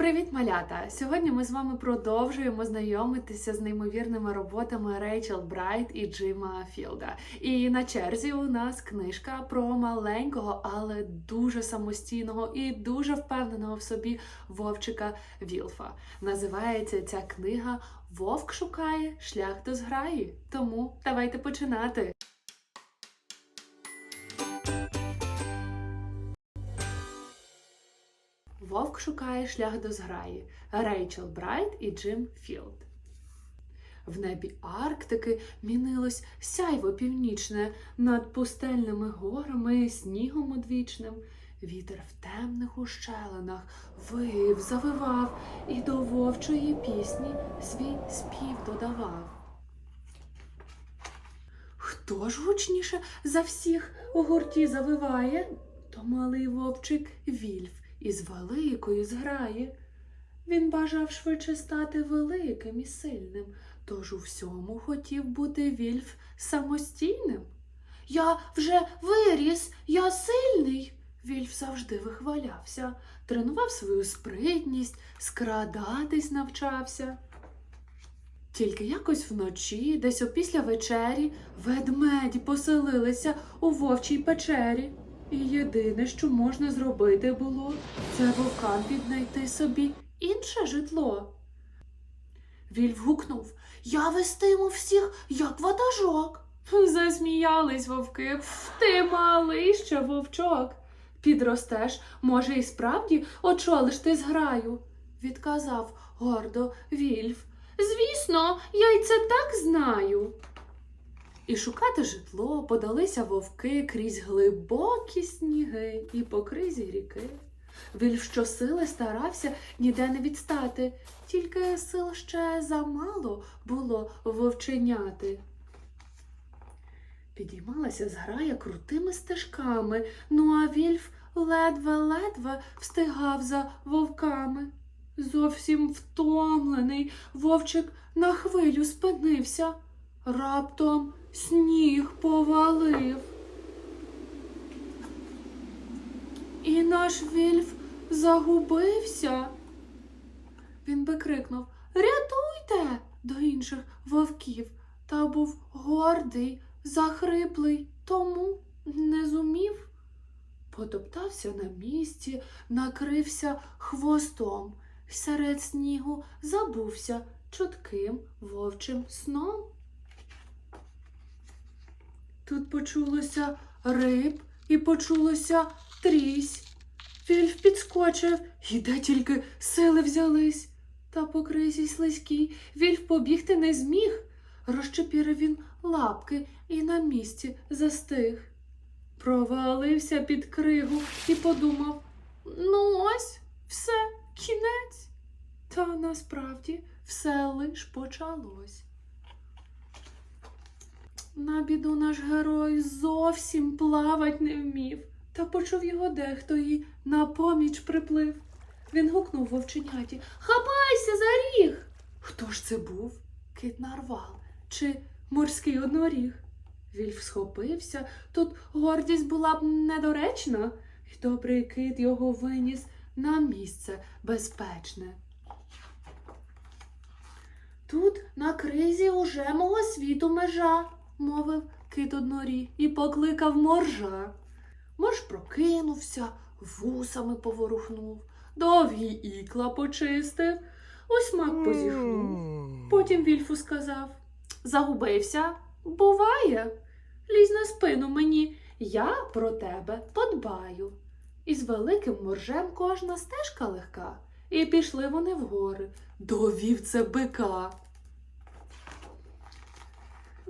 Привіт, малята! Сьогодні ми з вами продовжуємо знайомитися з неймовірними роботами Рейчел Брайт і Джима Філда. І на черзі у нас книжка про маленького, але дуже самостійного і дуже впевненого в собі вовчика Вілфа. Називається ця книга Вовк шукає шлях до зграї. Тому давайте починати. Вовк шукає шлях до зграї. Рейчел Брайт і Джим Філд. В небі Арктики мінилось сяйво північне над пустельними горами снігом одвічним. Вітер в темних ущелинах вив, завивав і до вовчої пісні свій спів додавав. Хто ж гучніше за всіх у гурті завиває? То малий вовчик Вільф із великої зграї. Він бажав швидше стати великим і сильним, тож у всьому хотів бути Вільф самостійним. Я вже виріс, я сильний. Вільф завжди вихвалявся, тренував свою спритність, скрадатись навчався. Тільки якось вночі, десь опісля вечері, ведмеді поселилися у вовчій печері. І єдине, що можна зробити було, це вовкам піднайти собі інше житло. Вільф гукнув Я вестиму всіх, як ватажок. Засміялись вовки. Ти малий ще вовчок. Підростеш, може, і справді очолиш ти зграю, відказав гордо Вільф. Звісно, я й це так знаю. І шукати житло подалися вовки крізь глибокі сніги і по кризі ріки. Вільф щосили старався ніде не відстати, тільки сил ще замало було вовченяти. Підіймалася зграя крутими стежками, ну а Вільф ледве-ледве встигав за вовками. Зовсім втомлений вовчик на хвилю спинився. Раптом сніг повалив. І наш Вільф загубився. Він би крикнув Рятуйте до інших вовків, та був гордий, захриплий, тому не зумів. Потоптався на місці, накрився хвостом, серед снігу забувся чутким вовчим сном. Тут почулося риб і почулося трісь. Вільф підскочив, і де тільки сили взялись. Та по кризі слизькій Вільф побігти не зміг. Розчепірив він лапки і на місці застиг. Провалився під кригу і подумав ну ось, все, кінець. Та насправді все лиш почалось. На біду наш герой зовсім плавать не вмів, та почув його дехто і на поміч приплив. Він гукнув вовченяті Хапайся за ріг. Хто ж це був? Кит нарвал чи морський одноріг? Вільф схопився, тут гордість була б недоречна, і добрий кит його виніс на місце безпечне. Тут на кризі уже мого світу межа, мовив кит одноріг і покликав моржа. Морж прокинувся, вусами поворухнув, довгі ікла почистив, усмак позіхнув. Потім Вільфу сказав Загубився? Буває. Лізь на спину мені, я про тебе подбаю. І з великим моржем кожна стежка легка. І пішли вони в гори до вівця бика.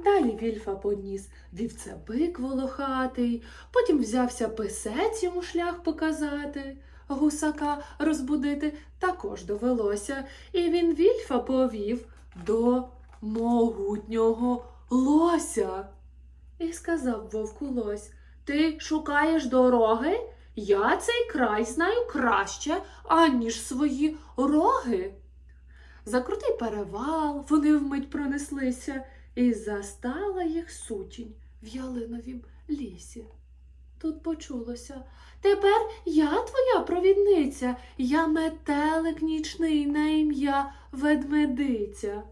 Далі Вільфа поніс вівцебик волохатий, потім взявся писець йому шлях показати, гусака розбудити також довелося, і він Вільфа повів до могутнього лося. І сказав вовку лось, ти шукаєш дороги? Я цей край знаю краще, аніж свої роги. За крутий перевал вони вмить пронеслися, і застала їх сутінь в ялиновім лісі. Тут почулося. Тепер я твоя провідниця, я метелик нічний на ім'я ведмедиця.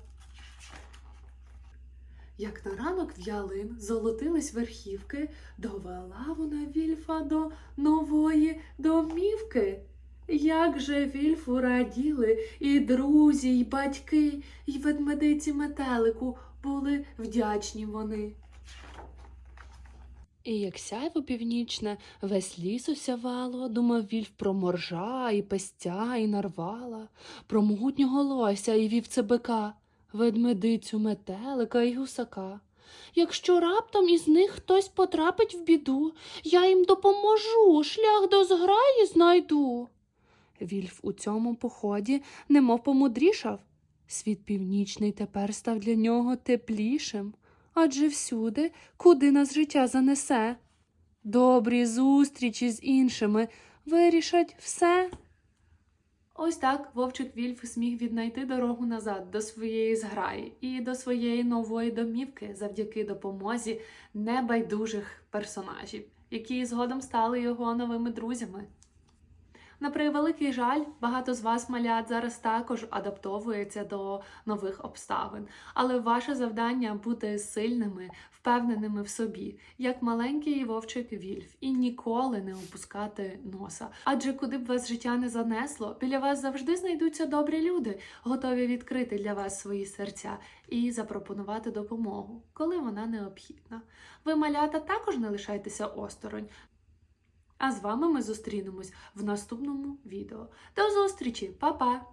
Як на ранок в ялин золотились верхівки, довела вона вільфа до нової домівки. Як же вільфу раділи і друзі, й батьки, й ведмедиці метелику були вдячні вони. І як сяйво північне, весь ліс осявало, думав вільф про моржа, і пестя, і нарвала, про могутнього лося і вівце бика, ведмедицю метелика і гусака. Якщо раптом із них хтось потрапить в біду, я їм допоможу, шлях до зграї знайду. Вільф у цьому поході немов помудрішав. Світ північний тепер став для нього теплішим, адже всюди, куди нас життя занесе. Добрі зустрічі з іншими вирішать все. Ось так вовчик Вільф зміг віднайти дорогу назад до своєї зграї і до своєї нової домівки завдяки допомозі небайдужих персонажів, які згодом стали його новими друзями. На превеликий жаль, багато з вас, малят, зараз також адаптовується до нових обставин, але ваше завдання бути сильними, впевненими в собі, як маленький вовчик Вільф, і ніколи не опускати носа. Адже куди б вас життя не занесло, біля вас завжди знайдуться добрі люди, готові відкрити для вас свої серця і запропонувати допомогу, коли вона необхідна. Ви, малята, також не лишайтеся осторонь. А з вами ми зустрінемось в наступному відео. До зустрічі, Па-па!